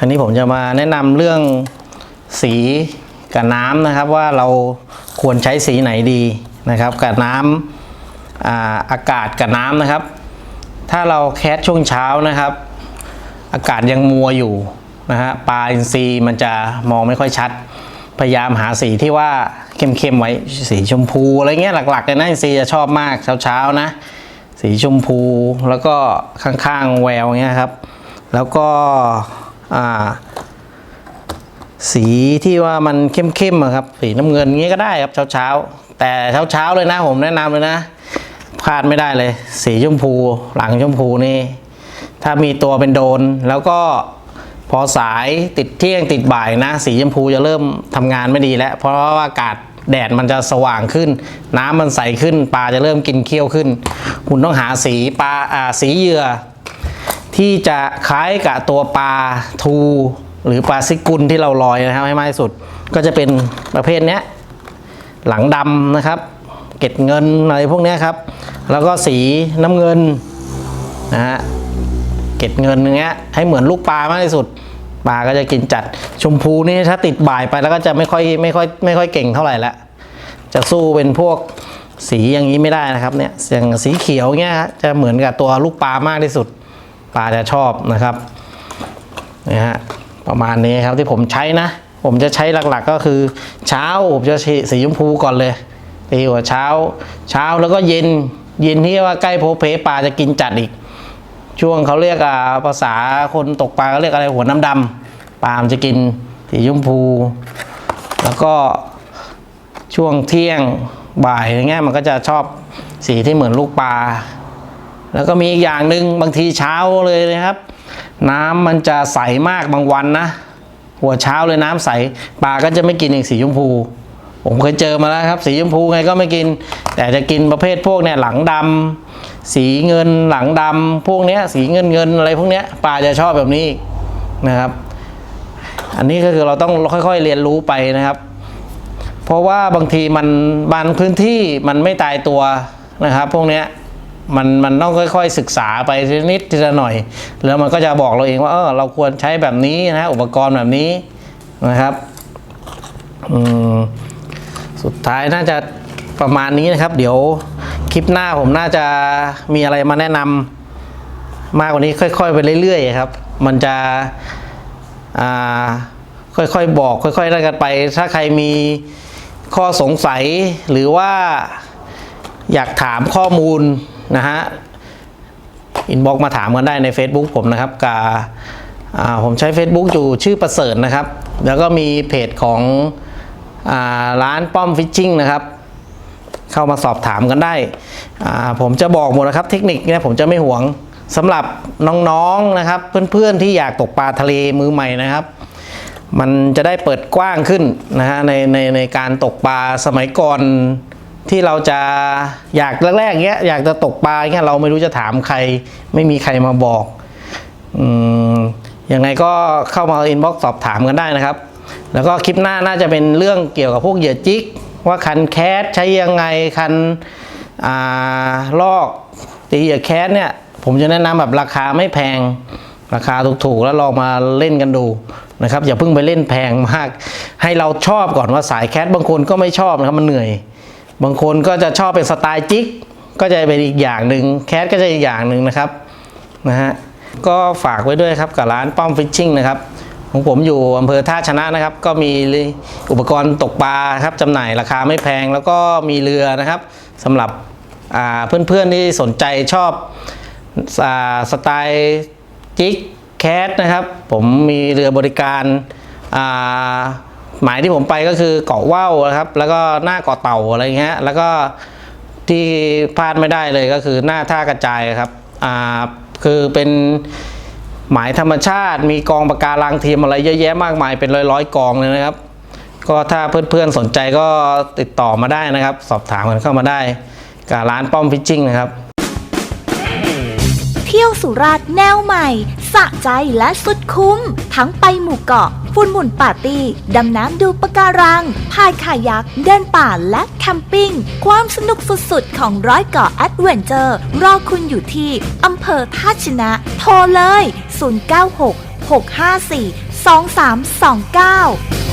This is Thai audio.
คราวนี้ผมจะมาแนะนำเรื่องสีกับน้ำนะครับว่าเราควรใช้สีไหนดีนะครับ กับน้ำอาอากาศกับน้ำนะครับ ถ้าเราแคสช่วงเช้านะครับ อากาศยังมัวอยู่นะฮะปลาอินทรีย์มันจะมองไม่ค่อยชัด พยายามหาสีที่ว่าเข้มๆไว้สีชมพูอะไรเงี้ยหลักๆเลยนะอินทรีย์จะชอบมากเช้าๆนะสีชมพูแล้วก็ข้างๆแววเงี้ยครับ แล้วก็ อ่า สีที่ว่ามันเข้มๆครับ สีน้ำเงินงี้ก็ได้ครับเช้าๆ แต่เช้าๆเลยนะผมแนะนำเลยนะพลาดไม่ได้เลย สีชมพูหลังชมพูนี่ ถ้ามีตัวเป็นโดนแล้วก็พอสายติดเที่ยงติดบ่ายนะ สีชมพูจะเริ่มทำงานไม่ดีแล้ว เพราะว่าอากาศแดดมันจะสว่างขึ้น น้ำมันใสขึ้น ปลาจะเริ่มกินเคี้ยวขึ้น คุณต้องหาสีปลาสีเหยื่อ ที่จะคล้ายกับตัวปลาทู หรือปลาซิกุลที่เราลอยนะครับให้มากที่สุด ก็จะเป็นประเภทนี้หลังดำนะครับ เก็ดเงินอะไรพวกนี้ครับ แล้วก็สีน้ำเงินนะฮะเก็ดเงินอย่างเงี้ยให้เหมือนลูกปลามากที่สุดปลาก็จะกินจัดชมพูนี่ถ้าติดบ่ายไปแล้วก็จะไม่ค่อยไม่ค่อยไม่ค่อยเก่งเท่าไหร่ละจะสู้เป็นพวกสีอย่างนี้ไม่ได้นะครับเนี่ยอย่างสีเขียวเงี้ยจะเหมือนกับตัวลูกปลามากที่สุด ปลาจะชอบนะครับนะฮะประมาณนี้ครับที่ผมใช้นะ ผมจะใช้หลักๆก็คือ เช้าผมจะฉีสีชมพูก่อนเลยตีหัวเช้า เช้าแล้วก็เย็นเย็นที่ว่าใกล้โพเพปลาจะกินจัดอีก ช่วงเขาเรียกอ่าภาษาคนตกปลาเขาเรียกอะไรหัวน้ำดำปลามจะกินสีชมพู แล้วก็ช่วงเที่ยงบ่ายอย่างเงี้ยมันก็จะชอบสีที่เหมือนลูกปลา แล้วก็มีอีกอย่างหนึ่งบางทีเช้าเลยนะครับ น้ำมันจะใสมากบางวันนะ หัวเช้าเลยน้ำใสปลาก็จะไม่กินอีกสีชมพู ผมเคยเจอมาแล้วครับ สีชมพูไงก็ไม่กิน แต่จะกินประเภทพวกเนี่ยหลังดำสีเงินหลังดำพวกเนี้ยสีเงินเงินอะไรพวกเนี้ยปลาจะชอบแบบนี้นะครับ อันนี้ก็คือเราต้องค่อยๆเรียนรู้ไปนะครับ เพราะว่าบางทีมันบางพื้นที่มันไม่ตายตัวนะครับ พวกเนี้ย มันมันต้องค่อยๆ ศึกษาไปทีนิดทีละหน่อย แล้วมันก็จะบอกเราเองว่าเออเราควรใช้แบบนี้นะฮะอุปกรณ์แบบนี้นะครับสุดท้ายน่าจะประมาณนี้นะครับ เดี๋ยวคลิปหน้าผมน่าจะมีอะไรมาแนะนำมากกว่านี้ค่อย ๆ ไปเรื่อยๆครับ มันจะอ่าค่อยๆบอก ค่อยๆได้กันไป ถ้าใครมีข้อสงสัยหรือว่าอยากถามข้อมูล นะฮะอินบ็อกมาถามกันได้ใน Facebook ผมนะครับกาผมใช้ Facebook อยู่ชื่อประเสริฐนะครับ แล้วก็มีเพจของอร้านป้อมฟิชชิ่งนะครับ เข้ามาสอบถามกันได้ ผมจะบอกหมดนะครับ เทคนิคเนี่ยผมจะไม่ห่วงสำหรับน้องๆนะครับ เพื่อนๆที่อยากตกปลาทะเลมือใหม่นะครับ มันจะได้เปิดกว้างขึ้นนะฮะในในในการตกปลาสมัยก่อน ที่เราจะอยากแรกๆเงี้ยอยากจะตกปลาเงี้ยเราไม่รู้จะถามใคร ไม่มีใครมาบอกอืมยังไงก็เข้ามาอินบ็อกซ์สอบถามกันได้นะครับ แล้วก็คลิปหน้าน่าจะเป็นเรื่องเกี่ยวกับพวกเหยื่อจิก ว่าคันแคสใช้ยังไงคันอ่าลอกตีเหยื่อแคสเนี่ยผมจะแนะนำแบบราคาไม่แพงราคาถูกๆแล้วลองมาเล่นกันดูนะครับอย่าเพิ่งไปเล่นแพงมาก ให้เราชอบก่อนว่าสายแคสบางคนก็ไม่ชอบนะครับมันเหนื่อย บางคนก็จะชอบเป็นสไตล์จิกก็จะเป็นอีกอย่างหนึ่งแคสก็จะอีกอย่างหนึ่งนะครับนะฮะก็ฝากไว้ด้วยครับกับร้านป้อมฟิชชิ่งนะครับของผมอยู่อำเภอท่าชนะนะครับ ก็มีอุปกรณ์ตกปลาครับจำหน่ายราคาไม่แพงแล้วก็มีเรือนะครับสำหรับเพื่อนๆที่สนใจชอบอสไตล์จิกแคสนะครับ ผมมีเรือบริการอ่า หมายที่ผมไปก็คือเกาะว่าวนะครับ แล้วก็หน้าเกาะเต่าอะไรเงี้ยแล้วก็ที่พลาดไม่ได้เลยก็คือหน้าท่ากระจายครับอ่าคือเป็นหมายธรรมชาติมีกองปะการังเทียมอะไรเยอะแยะมากมายเป็นร้อยๆกองเลยนะครับ ก็ถ้าเพื่อนๆสนใจก็ติดต่อมาได้นะครับ สอบถามกันเข้ามาได้กับร้านป้อมฟิชชิ่งนะครับ เที่ยวสุราษฎร์แนวใหม่ สะใจและสุดคุ้ม ทั้งไปหมู่เกาะ ฟุนหมุนปาร์ตี้ ดำน้ำดูปะการัง พายคายัก เดินป่าและแคมปิ้ง ความสนุกสุดๆ ของร้อยเกาะแอดเวนเจอร์ รอคุณอยู่ที่อำเภอท่าชนะ โทรเลย 096 654 2329